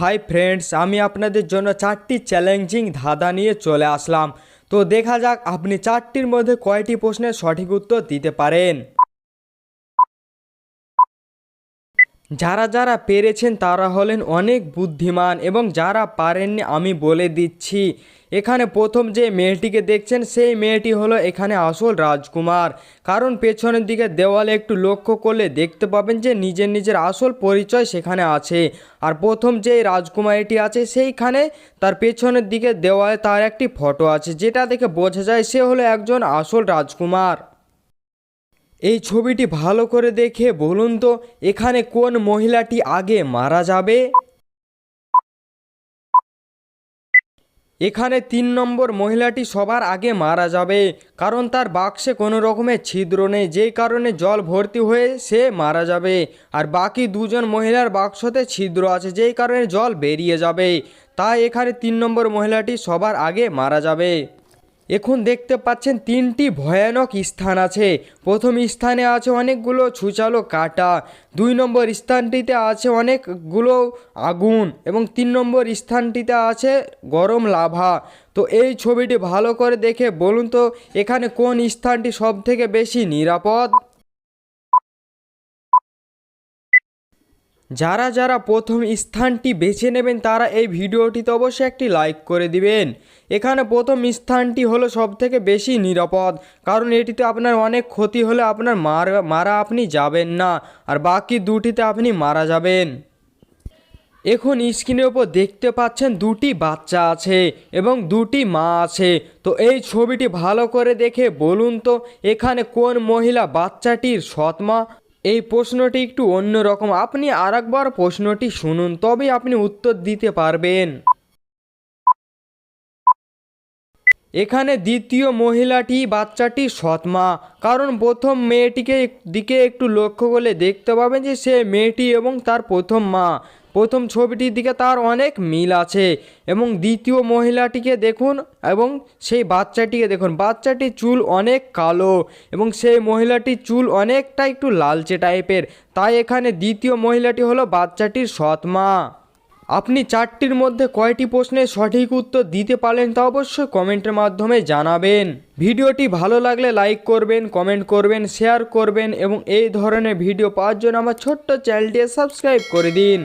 Hi friends, আমি আপনাদের জন্য চারটি চ্যালেঞ্জিং ধাঁধা নিয়ে চলে আসলাম। তো দেখা যাক আপনি চারটির মধ্যে কয়টি প্রশ্নের সঠিক উত্তর দিতে পারেন। যারা যারা পেরেছেন তারা হলেন অনেক বুদ্ধিমান এবং যারা পারেননি আমি বলে দিচ্ছি। এখানে প্রথম যে মেয়েটিকে দেখছেন, সেই মেয়েটি হলো এখানে আসল রাজকুমার। কারণ পেছনের দিকে দেওয়ালে একটু লক্ষ্য করলে দেখতে পাবেন যে নিজের নিজের আসল পরিচয় সেখানে আছে। আর প্রথম যে রাজকুমারীটি আছে, সেইখানে তার পেছনের দিকে দেওয়ালে তার একটি ফটো আছে, যেটা দেখে বোঝা যায় সে হলো একজন আসল রাজকুমার। এই ছবিটি ভালো করে দেখে বলুন তো, এখানে কোন মহিলাটি আগে মারা যাবে? এখানে তিন নম্বর মহিলাটি সবার আগে মারা যাবে, কারণ তার বাক্সে কোনো রকমের ছিদ্র নেই, যেই কারণে জল ভর্তি হয়ে সে মারা যাবে। আর বাকি দুজন মহিলার বাক্সতে ছিদ্র আছে, যেই কারণে জল বেরিয়ে যাবে। তাই এখানে তিন নম্বর মহিলাটি সবার আগে মারা যাবে। এখন দেখতে পাচ্ছেন তিনটি ভয়ানক স্থান আছে। প্রথম স্থানে আছে অনেকগুলো ছুচালো কাটা, দুই নম্বর স্থানটিতে আছে অনেকগুলো আগুন এবং তিন নম্বর স্থানটিতে আছে গরম লাভা। তো এই ছবিটি ভালো করে দেখে বলুন তো, এখানে কোন স্থানটি সবথেকে বেশি নিরাপদ? যারা যারা প্রথম স্থানটি বেছে নেবেন তারা এই ভিডিওটিতে অবশ্যই একটি লাইক করে দিবেন। এখানে প্রথম স্থানটি হলো সব থেকে বেশি নিরাপদ, কারণ এটিতে আপনার অনেক ক্ষতি হলে আপনার মার, মারা আপনি যাবেন না, আর বাকি দুটিতে আপনি মারা যাবেন। এখন স্ক্রিনের ওপর দেখতে পাচ্ছেন দুটি বাচ্চা আছে এবং দুটি মা আছে। তো এই ছবিটি ভালো করে দেখে বলুন তো, এখানে কোন মহিলা বাচ্চাটির সৎ মা? এই প্রশ্নটি একটু অন্যরকম আপনি আরেকবার প্রশ্নটি শুনুন তবে আপনি উত্তর দিতে পারবেন। এখানে দ্বিতীয় মহিলাটি বাচ্চাটি সৎমা। কারণ প্রথম মেয়েটিকে দিকে একটু লক্ষ্য করলে দেখতে পাবেন যে সে মেয়েটি এবং তার প্রথম মা। প্রথম ছবিটির দিকে তার অনেক মিল আছে এবং দ্বিতীয় মহিলাটিকে দেখুন এবং সেই বাচ্চাটিকে দেখুন। বাচ্চাটির চুল অনেক কালো এবং সেই মহিলাটির চুল অনেকটা একটু লালচে টাইপের তাই এখানে দ্বিতীয় মহিলাটি হলো বাচ্চাটির সৎ মা আপনি চারটির মধ্যে কয়টি প্রশ্নের সঠিক উত্তর দিতে পারলেন তা অবশ্যই কমেন্টের মাধ্যমে জানাবেন। ভিডিওটি ভালো লাগলে লাইক করবেন, কমেন্ট করবেন, শেয়ার করবেন এবং এই ধরনের ভিডিও পাওয়ার জন্য আমার ছোট্ট চ্যানেলটি সাবস্ক্রাইব করে দিন।